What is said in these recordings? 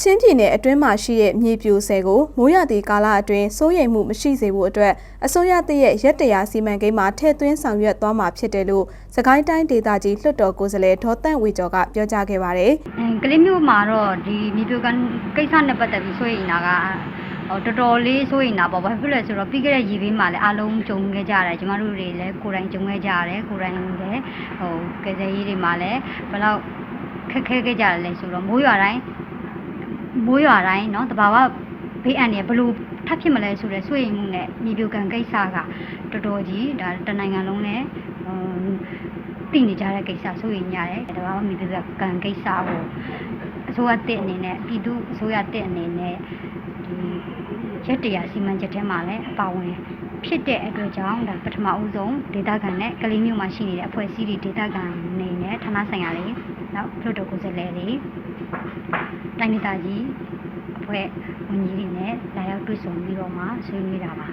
ချင်းပြည်နယ်အတွင်းမှာရှိတဲ့မြေပြိုဆယ်ကိုမိုးရသည့်ကာလအတွင်းစိုးရိမ်မှုမရှိစေဖို့အတွက်အစိုးရတရဲ့ရက်တရာစီမံကိန်းမှာထည့်သွင်းဆောင်ရွက်သွားမှာဖြစ်တယ်လို့စကိုင်းတိုင်းဒေသကြီးလွှတ်တော်ကိုယ်စားလှယ်ဒေါ်တန့်ဝေကျော်ကပြောကြားခဲ့ပါတယ်။အင်းကလေးမျိုးမှာတော့ဒီမြေပြိုကန်ကိစ္စနဲ့ပတ်သက်ပြီးဆိုရင်နာကဟိုတော်တော်လေးဆိုရင်နာပေါ့ဘာဖြစ်လဲဆိုတော့ပြီးခဲ့တဲ့ရေဘေးမှာလည်းအားလုံးကြုံခဲ့ကြရတယ်ကျမတို့တွေလည်းကိုယ်တိုင်ကြုံခဲ့ကြရတယ်ကိုယ်တိုင်လည်းဟိုကယ်ဆယ်ရေးတွေမှာလည်းဘယ်လောက်ခက်ခဲခဲ့ကြတယ်လဲဆိုတော့မိုးရွာတိုင်း မိုးရွာတိုင်းเนาะတဘာဝဘေးအန္တရာယ်ဘလို့ထပ်ဖြစ်မလဲဆိုတော့စိုးရိမ်မှုနဲ့မြေပြိုကန်ကိစ္စကတော်တော်ကြီးဒါတနိုင်ငံလုံးနဲ့ဟိုသိနေကြတဲ့ကိစ္စစိုးရိမ်ကြတယ်တဘာဝမြေပြိုကန်ကိစ္စကိုအစိုးရတက်အနေနဲ့ပြည်သူအစိုးရတက်အနေနဲ့ဒီရက်တရာစီမံချက်ထဲမှာလည်းအပါဝင်ဖြစ်တဲ့အတွက်ကြောင့်ဒါပထမဦးဆုံးဒေတာကန်နဲ့ကလေးမျိုးမှာရှိနေတဲ့အဖွဲ့အစည်းတွေဒေတာကန်နေနဲ့ဌာနဆိုင်ရာတွေနောက်ပြုတော်ကိုယ်စားလှယ်တွေ တိုင်းဒေသကြီးအဖွဲ့ဝန်ကြီးတွေနဲ့လာရောက်တွေ့ဆုံပြီးတော့မှဆွေးနွေးတာပါ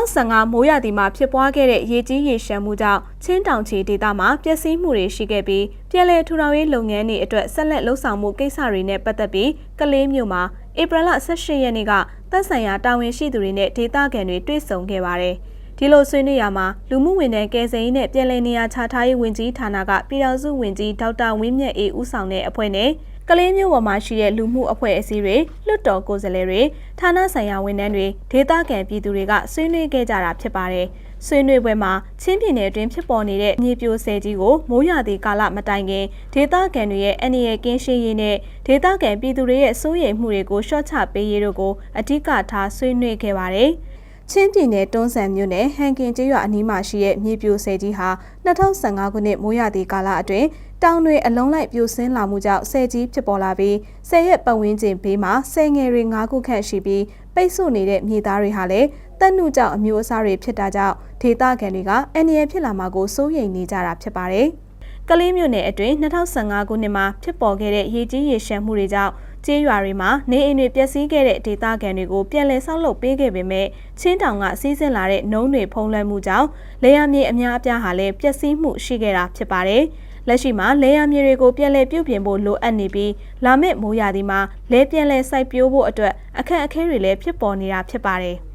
2015မိုးရာသီမှာဖြစ်ပွားခဲ့တဲ့ရေကြီးရေရှမ်းမှုကြောင့်ချင်းတောင်ချီဒေသမှာပျက်စီးမှုတွေရှိခဲ့ပြီးပြည်내ထူထောင်ရေးလုပ်ငန်းတွေအတွက်ဆက်လက်လှုပ်ဆောင်မှုကိစ္စတွေနဲ့ပတ်သက်ပြီးကလေးမျိုးမှာဧပြီလ18ရက်နေ့ကတပ်ဆိုင်ရာတာဝန်ရှိသူတွေနဲ့ဒေသခံတွေတွေ့ဆုံခဲ့ပါတယ်။ဒီလိုဆွေးနွေးရမှာလူမှုဝန်ထမ်းကယ်ဆယ်ရေးနဲ့ပြည်내နေရာချထားရေးဝန်ကြီးဌာနကပြည်ထောင်စုဝန်ကြီးဒေါက်တာဝင်းမြတ်အေးဦးဆောင်တဲ့အဖွဲ့နဲ့ ကလေးမျိုးပေါ်မှာရှိတဲ့လူမှုအဖွဲ့အစည်းတွေလွှတ်တော်ကိုယ်စားလှယ်တွေဌာနဆိုင်ရာဝန်ထမ်းတွေဒေသခံပြည်သူတွေကဆွေးနွေးခဲ့ကြတာဖြစ်ပါတယ်။ဆွေးနွေးပွဲမှာချင်းပြည်နယ်အတွင်းဖြစ်ပေါ်နေတဲ့မြေပြိုဆဲကြီးကိုမိုးရွာသည့်ကာလမတိုင်ခင်ဒေသခံတွေရဲ့အနေရကင်းရှင်းရေးနဲ့ဒေသခံပြည်သူတွေရဲ့စိုးရိမ်မှုတွေကိုရှော့ချပေးရေးတို့ကိုအဓိကထားဆွေးနွေးခဲ့ပါတယ်။ချင်းပြည်နယ်တွန်းဆန်မြို့နယ်ဟန်ကင်ကျေးရွာအနီးမှာရှိတဲ့မြေပြိုဆဲကြီးဟာ2015ခုနှစ်မိုးရာသီကာလအတွင်း တောင်တွေအလုံးလိုက်ပြိုဆင်းလာမှုကြောင့်ဆဲကြီးဖြစ်ပေါ်လာပြီးဆဲရက်ပတ်ဝန်းကျင်ဘေးမှာဆဲငယ်တွေ၅ခုခန့်ရှိပြီးပိတ်ဆို့နေတဲ့မြေသားတွေဟာလည်းတက်နှုကြောင့်အမျိုးအစားတွေဖြစ်တာကြောင့်ဒေသခံတွေကအန္တရာယ်ဖြစ်လာမှာကိုစိုးရိမ်နေကြတာဖြစ်ပါတယ်။ကလေးမျိုးနယ်အတွင်း2015ခုနှစ်မှာဖြစ်ပေါ်ခဲ့တဲ့ရေကြီးရေရှမ်းမှုတွေကြောင့်ကျေးရွာတွေမှာနေအိမ်တွေပျက်စီးခဲ့တဲ့ဒေသခံတွေကိုပြန်လည်ဆောက်လုပ်ပေးခဲ့ပေမဲ့ချင်းတောင်ကစီးဆင်းလာတဲ့နှုံးတွေဖုံးလွှမ်းမှုကြောင့်လေယာဉ်မြေအများအပြားဟာလည်းပျက်စီးမှုရှိခဲ့တာဖြစ်ပါတယ်။ လက်ရှိမှာလေယာဉ်မြေတွေကိုပြန်လည်ပြုပြင်ဖို့လိုအပ်နေပြီးလာမယ့်မိုးရာသီမှာလဲပြန်လည်စိုက်ပျိုးဖို့အတွက်အခက်အခဲတွေလည်းဖြစ်ပေါ်နေတာဖြစ်ပါတယ်။